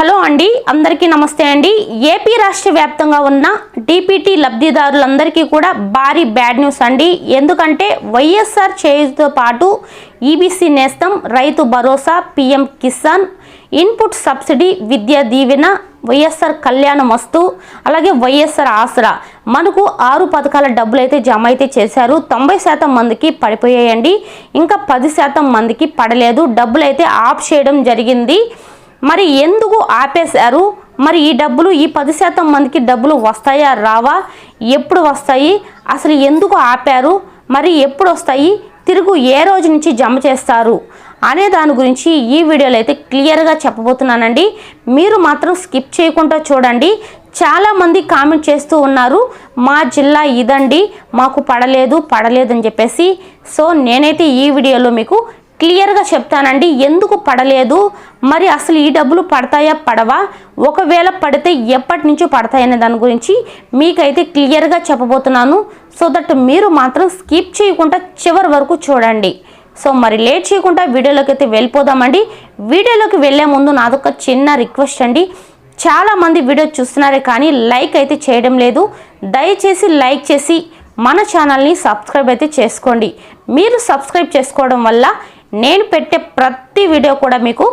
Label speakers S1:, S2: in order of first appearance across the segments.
S1: Hello అండి అందరికీ నమస్తే అండి. ఏపీ రాష్ట్ర వ్యాప్తంగా ఉన్న డిపిటి లబ్ధిదారులందరికీ కూడా భారీ బ్యాడ్ న్యూస్ అండి. ఎందుకంటే వైఎస్ఆర్ చేయుతో పాటు ఈబీసీ నేస్తం Rythu Bharosa PM Kisan input subsidy Vidya Deevena YSR కళ్యాణ వస్తు అలాగే వైఎస్ఆర్ ఆసరా. మనకు ఆరు పథకాల డబ్బులు అయితే జమ అయితే చేశారు. తొంభై శాతం మందికి పడిపోయాయండి. ఇంకా పది శాతం మందికి పడలేదు. డబ్బులు అయితే ఆఫ్ చేయడం జరిగింది. మరి ఎందుకు ఆపేశారు? మరి ఈ డబ్బులు ఈ పది శాతం మందికి డబ్బులు వస్తాయా రావా? ఎప్పుడు వస్తాయి? అసలు ఎందుకు ఆపారు? మరి ఎప్పుడు వస్తాయి? తిరుగు ఏ రోజు నుంచి జమ చేస్తారు? అనే దాని గురించి ఈ వీడియోలో అయితే క్లియర్గా చెప్పబోతున్నానండి. మీరు మాత్రం స్కిప్ చేయకుండా చూడండి. చాలామంది కామెంట్ చేస్తూ ఉన్నారు మా జిల్లా ఇదండి మాకు పడలేదు పడలేదు అని చెప్పేసి. సో నేనైతే ఈ వీడియోలో మీకు క్లియర్గా చెప్తానండి. ఎందుకు పడలేదు? మరి అసలు ఈ డబ్బులు పడతాయా? పడవా? ఒకవేళ పడితే ఎప్పటి నుంచో పడతాయనే దాని గురించి మీకైతే క్లియర్గా చెప్పబోతున్నాను. సో దట్ మీరు మాత్రం స్కిప్ చేయకుండా చివరి వరకు చూడండి. సో మరి లేట్ చేయకుండా వీడియోలోకి అయితే వెళ్ళిపోదామండి. వీడియోలోకి వెళ్ళే ముందు నాదొక చిన్న రిక్వెస్ట్ అండి. చాలామంది వీడియో చూస్తున్నారే కానీ లైక్ అయితే చేయడం లేదు. దయచేసి లైక్ చేసి మన ఛానల్ని సబ్స్క్రైబ్ అయితే చేసుకోండి. మీరు సబ్స్క్రైబ్ చేసుకోవడం వల్ల నేను పెట్టే ప్రతి వీడియో కూడా మీకు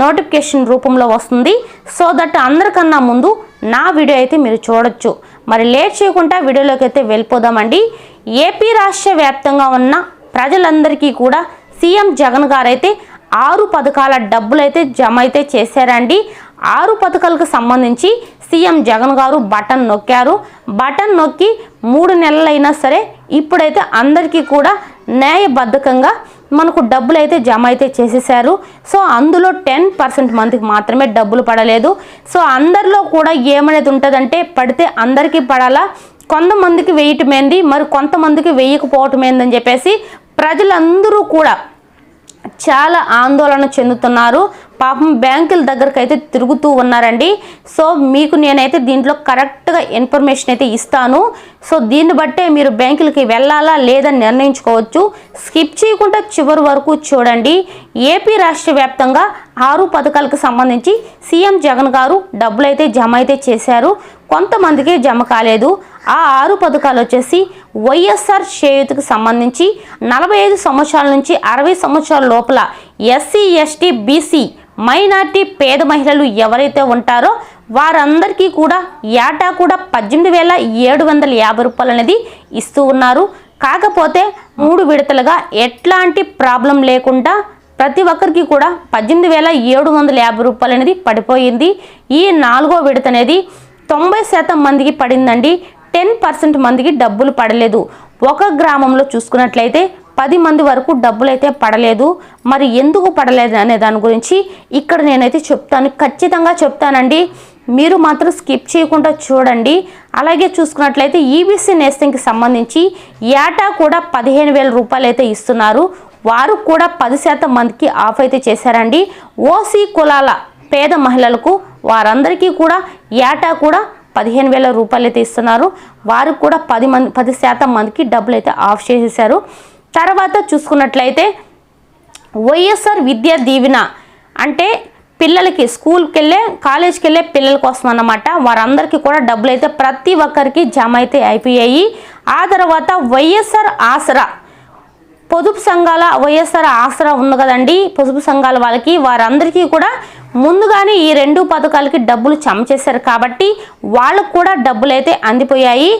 S1: నోటిఫికేషన్ రూపంలో వస్తుంది. సో దట్ అందరికన్నా ముందు నా వీడియో అయితే మీరు చూడొచ్చు. మరి లేట్ చేయకుండా వీడియోలోకి అయితే వెళ్ళిపోదామండి. ఏపీ రాష్ట్ర వ్యాప్తంగా ఉన్న ప్రజలందరికీ కూడా సీఎం జగన్ గారు అయితే ఆరు పథకాల డబ్బులు అయితే జమ అయితే చేశారండి. ఆరు పథకాలకు సంబంధించి సీఎం జగన్ గారు బటన్ నొక్కారు. బటన్ నొక్కి మూడు నెలలైనా సరే ఇప్పుడైతే అందరికీ కూడా న్యాయబద్ధకంగా మనకు డబ్బులు అయితే జమ అయితే చేసేసారు సో అందులో టెన్ పర్సెంట్ మందికి మాత్రమే డబ్బులు పడలేదు. సో అందరిలో కూడా ఏమనేది ఉంటుందంటే పడితే అందరికీ పడాలా? కొంతమందికి వేయటమేంది? మరి కొంతమందికి వేయకపోవటం ఏందని చెప్పేసి ప్రజలందరూ కూడా చాలా ఆందోళన చెందుతున్నారు. పాపం బ్యాంకుల దగ్గరకు అయితే తిరుగుతూ ఉన్నారండి. సో మీకు నేనైతే దీంట్లో కరెక్ట్గా ఇన్ఫర్మేషన్ అయితే ఇస్తాను. సో దీన్ని బట్టే మీరు బ్యాంకులకి వెళ్ళాలా లేదని నిర్ణయించుకోవచ్చు. స్కిప్ చేయకుండా చివరి వరకు చూడండి. ఏపీ రాష్ట్ర వ్యాప్తంగా ఆరు పథకాలకు సంబంధించి సీఎం జగన్ గారు డబ్బులు అయితే జమ అయితే చేశారు. కొంతమందికి జమ కాలేదు. ఆ ఆరు పథకాలు వచ్చేసి వైఎస్ఆర్ చేయూతకు సంబంధించి నలభై ఐదు సంవత్సరాల నుంచి అరవై సంవత్సరాల లోపల ఎస్సీ ఎస్టీ బీసీ మైనార్టీ పేద మహిళలు ఎవరైతే ఉంటారో వారందరికీ కూడా ఏటా కూడా పద్దెనిమిది వేల ఏడు వందల యాభై రూపాయలు అనేది ఇస్తూ ఉన్నారు. కాకపోతే మూడు విడతలుగా ఎట్లాంటి ప్రాబ్లం లేకుండా ప్రతి ఒక్కరికి కూడా పద్దెనిమిది వేల ఏడు వందల యాభై రూపాయలు అనేది పడిపోయింది. ఈ నాలుగో విడత అనేది తొంభై శాతం మందికి పడిందండి. టెన్ పర్సెంట్ మందికి డబ్బులు పడలేదు. ఒక గ్రామంలో చూసుకున్నట్లయితే పది మంది వరకు డబ్బులు అయితే పడలేదు. మరి ఎందుకు పడలేదు అనే దాని గురించి ఇక్కడ నేనైతే చెప్తాను. ఖచ్చితంగా చెప్తానండి. మీరు మాత్రం స్కిప్ చేయకుండా చూడండి. అలాగే చూసుకున్నట్లయితే ఈబీసీ నేస్తంకి సంబంధించి ఏటా కూడా పదిహేను వేల రూపాయలు అయితే ఇస్తున్నారు. వారు కూడా పది శాతం మందికి ఆఫ్ అయితే చేశారండి. ఓసీ కులాల పేద మహిళలకు వారందరికీ కూడా ఏటా కూడా పదిహేను వేల రూపాయలు అయితే ఇస్తున్నారు. వారికి కూడా పది మంది పది శాతం మందికి డబ్బులు అయితే ఆఫ్ చేసేసారు తర్వాత చూసుకున్నట్లయితే వైఎస్ఆర్ విద్యా దీవెన అంటే పిల్లలకి స్కూల్కి వెళ్ళే కాలేజ్కి వెళ్ళే పిల్లల కోసం అన్నమాట. వారందరికీ కూడా డబ్బులు అయితే ప్రతి ఒక్కరికి జమ అయితే అయిపోయాయి. ఆ తర్వాత వైఎస్ఆర్ ఆసరా పొదుపు సంఘాల వైఎస్ఆర్ ఆసరా ఉంది కదండి. పొదుపు సంఘాల వాళ్ళకి వారందరికీ కూడా ముందుగానే ఈ రెండు పథకాలకి డబ్బులు జమ చేశారు కాబట్టి వాళ్ళకు కూడా డబ్బులు అయితే అందిపోయాయి.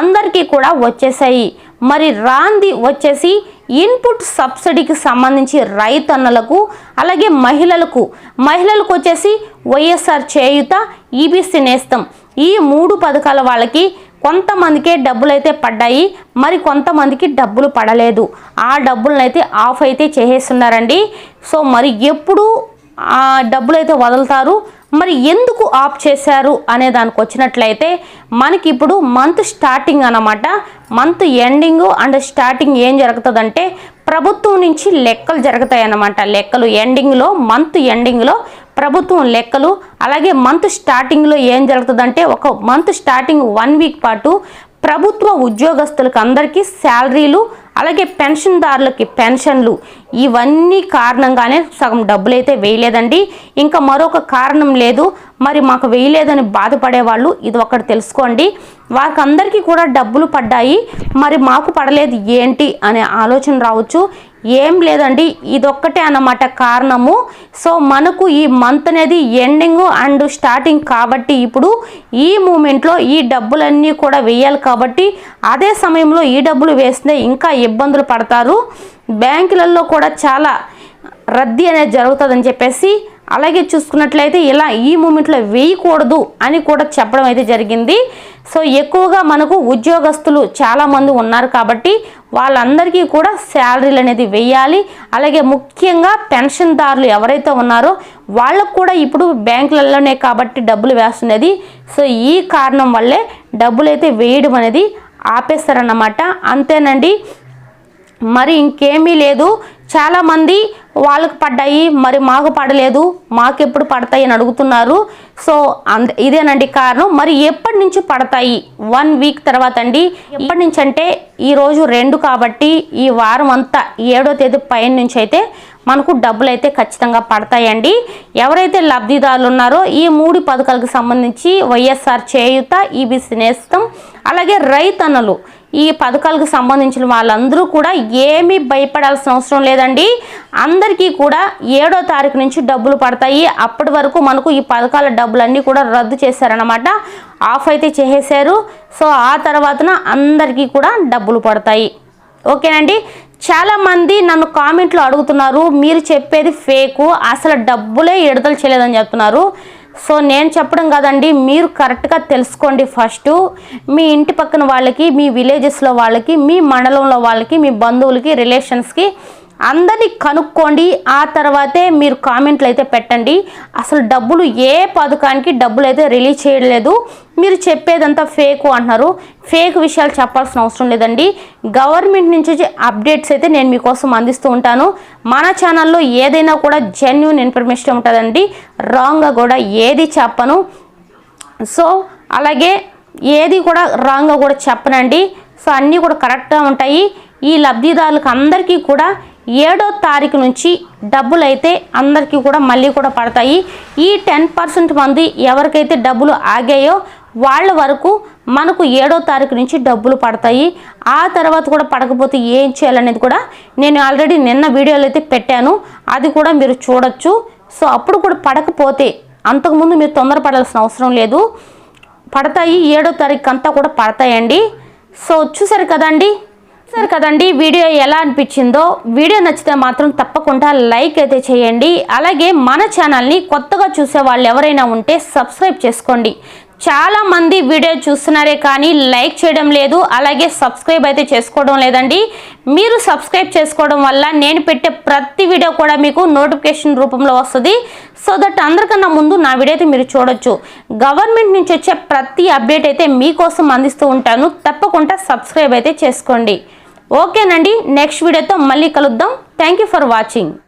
S1: అందరికీ కూడా వచ్చేసాయి మరి రాంది వచ్చేసి ఇన్పుట్ సబ్సిడీకి సంబంధించి రైతన్నలకు అలాగే మహిళలకు. మహిళలకు వచ్చేసి వైఎస్ఆర్ చేయుత ఈబీసీ నేస్తం. ఈ మూడు పథకాల వాళ్ళకి కొంతమందికే డబ్బులు అయితే పడ్డాయి మరి కొంతమందికి డబ్బులు పడలేదు. ఆ డబ్బులను అయితే ఆఫ్ అయితే చేసేస్తున్నారండి. సో మరి ఎప్పుడు ఆ డబ్బులు అయితే వదులుతారు మరి ఎందుకు ఆఫ్ చేశారు అనే దానికి వచ్చినట్లయితే మనకి ఇప్పుడు మంత్ స్టార్టింగ్ అనమాట మంత్ ఎండింగ్ అండ్ స్టార్టింగ్ ఏం జరుగుతుందంటే ప్రభుత్వం నుంచి లెక్కలు జరుగుతాయి అన్నమాట లెక్కలు ఎండింగ్లో మంత్ ఎండింగ్లో ప్రభుత్వం లెక్కలు అలాగే మంత్ స్టార్టింగ్లో ఏం జరుగుతుందంటే ఒక మంత్ స్టార్టింగ్ వన్ వీక్ పాటు ప్రభుత్వ ఉద్యోగస్తులకు అందరికీ శాలరీలు అలాగే పెన్షన్దారులకి పెన్షన్లు ఇవన్నీ కారణంగానే సగం డబ్బులు అయితే వేయలేదండి. ఇంకా మరొక కారణం లేదు. మరి మాకు వేయలేదని బాధపడే వాళ్ళు ఇది ఒకటి తెలుసుకోండి. వారికందరికీ కూడా డబ్బులు పడ్డాయి. మరి మాకు పడలేదు ఏంటి అనే ఆలోచన రావచ్చు. ఏం లేదండి. ఇదొక్కటే అన్నమాట కారణము. సో మనకు ఈ మంత్ అనేది ఎండింగ్ అండ్ స్టార్టింగ్ కాబట్టి ఇప్పుడు ఈ మూమెంట్లో ఈ డబ్బులన్నీ కూడా వేయాలి కాబట్టి అదే సమయంలో ఈ డబ్బులు వేస్తే ఇంకా ఇబ్బందులు పడతారు. బ్యాంకులలో కూడా చాలా రద్దీ అనేది జరుగుతుందని చెప్పేసి అలాగే చూసుకున్నట్లయితే ఇలా ఈ మూమెంట్లో వేయకూడదు అని కూడా చెప్పడం అయితే జరిగింది. సో ఎక్కువగా మనకు ఉద్యోగస్తులు చాలామంది ఉన్నారు కాబట్టి వాళ్ళందరికీ కూడా శాలరీలు అనేది వేయాలి. అలాగే ముఖ్యంగా పెన్షన్దారులు ఎవరైతే ఉన్నారో వాళ్ళకు కూడా ఇప్పుడు బ్యాంకులలోనే కాబట్టి డబ్బులు వేస్తున్నది. సో ఈ కారణం వల్లే డబ్బులు అయితే వేయడం అనేది ఆపేస్తారన్నమాట. అంతేనండి. మరి ఇంకేమీ లేదు. చాలామంది వాళ్ళకు పడ్డాయి మరి మాకు పడలేదు. మాకు ఎప్పుడు పడతాయి అని అడుగుతున్నారు. సో అంద ఇదేనండి కారణం. మరి ఎప్పటి నుంచి పడతాయి? వన్ వీక్ తర్వాత అండి. ఎప్పటి నుంచి అంటే ఈరోజు రెండు కాబట్టి ఈ వారం అంతా ఏడో తేదీ పైన నుంచి అయితే మనకు డబ్బులు అయితే ఖచ్చితంగా పడతాయండి. ఎవరైతే లబ్ధిదారులు ఉన్నారో ఈ మూడు పథకాలకు సంబంధించి వైఎస్ఆర్ చేయుత ఈబీసీ నేస్తం అలాగే రైతన్నలు ఈ పథకాలకు సంబంధించిన వాళ్ళందరూ కూడా ఏమీ భయపడాల్సిన అవసరం లేదండి. అందరికీ కూడా ఏడో తారీఖు నుంచి డబ్బులు పడతాయి. అప్పటి వరకు మనకు ఈ పథకాల డబ్బులన్నీ కూడా రద్దు చేశారనమాట ఆఫ్ అయితే చేసేశారు. సో ఆ తర్వాతన అందరికీ కూడా డబ్బులు పడతాయి. ఓకేనండి? చాలామంది నన్ను కామెంట్లో అడుగుతున్నారు మీరు చెప్పేది ఫేకు అసలు డబ్బులే విడుదల చేయలేదని చెప్తున్నారు. సో నేను చెప్పడం కదండి మీరు కరెక్ట్గా తెలుసుకోండి ఫస్ట్. మీ ఇంటి పక్కన వాళ్ళకి మీ విలేజెస్లో వాళ్ళకి మీ మండలంలో వాళ్ళకి మీ బంధువులకి రిలేషన్స్కి అందరినీ కనుక్కోండి ఆ తర్వాతే మీరు కామెంట్లు అయితే పెట్టండి. అసలు డబ్బులు ఏ పథకానికి డబ్బులు అయితే రిలీజ్ చేయలేదు. మీరు చెప్పేదంతా ఫేక్ అంటున్నారు. ఫేక్ విషయాలు చెప్పాల్సిన అవసరం లేదండి. గవర్నమెంట్ నుంచి వచ్చే అప్డేట్స్ అయితే నేను మీకోసం అందిస్తూ ఉంటాను. మన ఛానల్లో ఏదైనా కూడా జెన్యున్ ఇన్ఫర్మేషన్ ఉంటుందండి. రాంగ్గా కూడా ఏది చెప్పను. సో అలాగే ఏది కూడా రాంగ్గా కూడా చెప్పనండి. సో అన్నీ కూడా కరెక్ట్గా ఉంటాయి. ఈ లబ్ధిదారులకు అందరికీ కూడా ఏడో తారీఖు నుంచి డబ్బులు అయితే అందరికీ కూడా మళ్ళీ కూడా పడతాయి. ఈ టెన్ పర్సెంట్ మంది ఎవరికైతే డబ్బులు ఆగాయో వాళ్ళ వరకు మనకు ఏడో తారీఖు నుంచి డబ్బులు పడతాయి. ఆ తర్వాత కూడా పడకపోతే ఏం చేయాలనేది కూడా నేను ఆల్రెడీ నిన్న వీడియోలో అయితే పెట్టాను. అది కూడా మీరు చూడొచ్చు. సో అప్పుడు కూడా పడకపోతే అంతకుముందు మీరు తొందరపడాల్సిన అవసరం లేదు. పడతాయి ఏడో తారీఖు అంతా కూడా పడతాయండి. సో చూసారు కదండి? సరే కదండి వీడియో ఎలా అనిపించిందో వీడియో నచ్చితే మాత్రం తప్పకుండా లైక్ అయితే చేయండి. అలాగే మన ఛానల్ని కొత్తగా చూసే వాళ్ళు ఎవరైనా ఉంటే సబ్స్క్రైబ్ చేసుకోండి. చాలా మంది వీడియో చూస్తున్నారే కానీ లైక్ చేయడం లేదు అలాగే సబ్స్క్రైబ్ అయితే చేసుకోవడం లేదండి. మీరు సబ్స్క్రైబ్ చేసుకోవడం వల్ల నేను పెట్టే ప్రతి వీడియో కూడా మీకు నోటిఫికేషన్ రూపంలో వస్తుంది. సో దట్ అందరికన్నా ముందు నా వీడియో అయితే మీరు చూడొచ్చు. గవర్నమెంట్ నుంచి వచ్చే ప్రతి అప్డేట్ అయితే మీకోసం అందిస్తూ ఉంటాను. తప్పకుండా సబ్స్క్రైబ్ అయితే చేసుకోండి. ఓకేనండి నెక్స్ట్ వీడియోతో మళ్ళీ కలుద్దాం. Thank you for watching